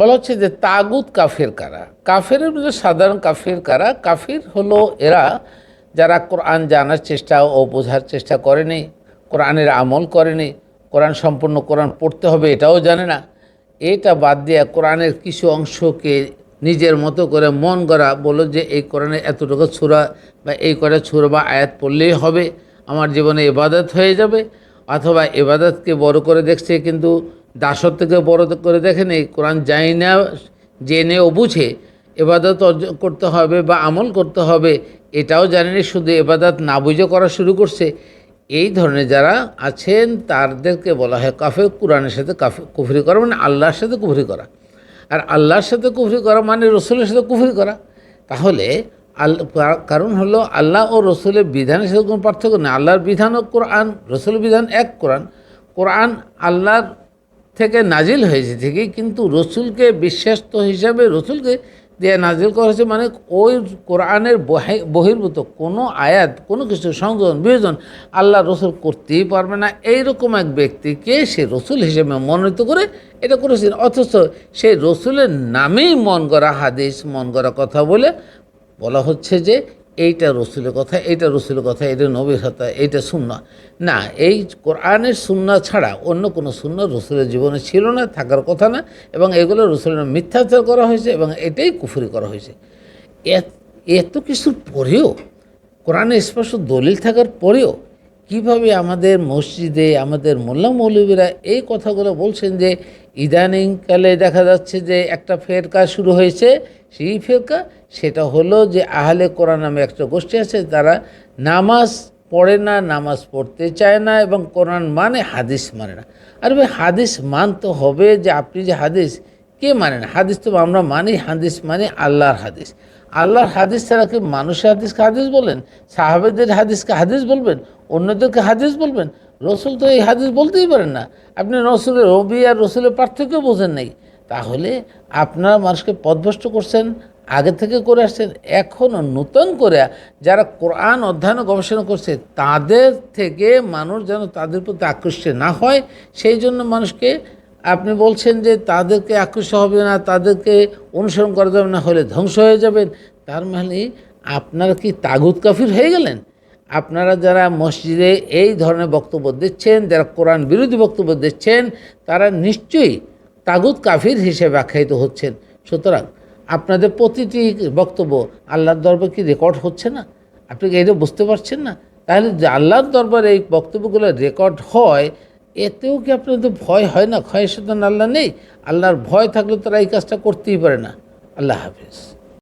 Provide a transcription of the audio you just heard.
বলা হচ্ছে যে তাগুত কাফের কারা? কাফের মধ্যে সাধারণ কাফের কারা? কাফির হলো এরা যারা কোরআন জানার চেষ্টা ও বোঝার চেষ্টা করেনি কোরআনের আমল করেনি কোরআন সম্পূর্ণ কোরআন পড়তে হবে এটাও জানে না। এটা বাদ দিয়ে কোরআনের কিছু অংশকে নিজের মতো করে মন করা বলো যে এই কোরআনের এতটুকু ছুরা বা এই করে ছুরা বা আয়াত পড়লেই হবে, আমার জীবনে এবাদত হয়ে যাবে, অথবা এবাদতকে বড় করে দেখছে কিন্তু দাসত্বকে বড় করে দেখেনি কোরআন যায় না জেনে ও বুঝে এবাদত করতে হবে বা আমল করতে হবে, এটাও জানেনি শুধু এবাদত না বুঝে করা শুরু করছে। এই ধরনের যারা আছেন, তাদেরকে বলা হয় কাফে কোরআনের সাথে কাফে কুফরি করা মানে আল্লাহর সাথে কুফরি করা। আর আল্লাহর সাথে কুফরি করা মানে রসুলের সাথে কুফরি করা। তাহলে আল কারণ হলো আল্লাহ ও রসুলের বিধানের সাথে কোনো পার্থক্য নেই। আল্লাহর বিধান ও কোরআন, রসুলের বিধান এক কোরআন। কোরআন আল্লাহর থেকে নাজিল হয়েছে ঠিকই, কিন্তু রসুলকে বিশ্বাস্ত হিসাবে রসুলকে দিয়ে নাজিল করা হয়েছে মানে ওই কোরআনের বহি- বহির্ভূত কোনো আয়াত, কোনো কিছু সংযোজন, বিয়োজন আল্লাহ রসুল করতেই পারবে না। এইরকম এক ব্যক্তিকে সে রসুল হিসেবে মনোনীত করে এটা করেছেন অথচ সেই রসুলের নামেই মন করা হাদিস, মন করা কথা বলে বলা হচ্ছে যে এইটা রসুলের কথা, এইটা রসুলের কথা এটা নবীর কথা, এইটা শূন্য না, এই কোরআনের শূন্য ছাড়া অন্য কোনো শূন্য রসুলের জীবনে ছিল না, থাকার কথা না, এবং এগুলো রসুলের মিথ্যাচার করা হয়েছে এবং এটাই কুফুরি করা হয়েছে। এত- কিছুর পরেও কোরআনে স্পষ্ট দলিল থাকার পরেও কীভাবে আমাদের মসজিদে, আমাদের মোল্লা মৌলবীরা এই কথাগুলো বলছেন যে ইদানিংকালে দেখা যাচ্ছে যে একটা ফেরকা শুরু হয়েছে। সেই ফেরকা, সেটা হলো যে আহলে কোরআন নামে একটা গোষ্ঠী আছে তারা নামাজ পড়ে না, নামাজ পড়তে চায় না এবং কোরআন মানে হাদিস মানে না। আর ভাই, হাদিস মানতে হবে যে, আপনি যে হাদিস কে মানেন? হাদিস তো আমরা মানি, হাদিস মানে আল্লাহর হাদিস। আল্লাহর হাদিস ছাড়া কি মানুষের হাদিসকে হাদিস বলেন? সাহাবেদের হাদিসকে হাদিস বলবেন? অন্যদেরকে হাদিস বলবেন? রসুল তো এই হাদিস বলতেই পারেন না। আপনি রসুলের রবি আর রসুলের পার্থক্য বোঝেন নাই। তাহলে আপনারা মানুষকে পদভ্রষ্ট করছেন, আগে থেকে করে আসছেন এখনও নূতন করে যারা কোরআন অধ্যয়ন গবেষণা করছে, তাদের থেকে মানুষ যেন তাদের প্রতি আকৃষ্ট না হয়, সেই জন্য মানুষকে আপনি বলছেন যে তাদেরকে আকৃষ্ট হবে না, তাদেরকে অনুসরণ করা যাবে না, হলে ধ্বংস হয়ে যাবেন। তার মানে আপনারা কি তাগুত কাফির হয়ে গেলেন? আপনারা যারা মসজিদে এই ধরনের বক্তব্য দিচ্ছেন, যারা কোরআন বিরোধী বক্তব্য দিচ্ছেন, তারা নিশ্চয়ই তাগুত কাফির হিসেবে আখ্যায়িত হচ্ছেন। সুতরাং আপনাদের প্রতিটি বক্তব্য আল্লাহর দরবার কি রেকর্ড হচ্ছে না? আপনি কি এটা বুঝতে পারছেন না? তাহলে যে আল্লাহর দরবারে এই বক্তব্যগুলো রেকর্ড হয় এতেও কি আপনাদের ভয় হয় না? ক্ষয় সাধন আল্লাহ নেই? আল্লাহর ভয় থাকলে তারা এই কাজটা করতেই পারে না। আল্লাহ হাফিজ।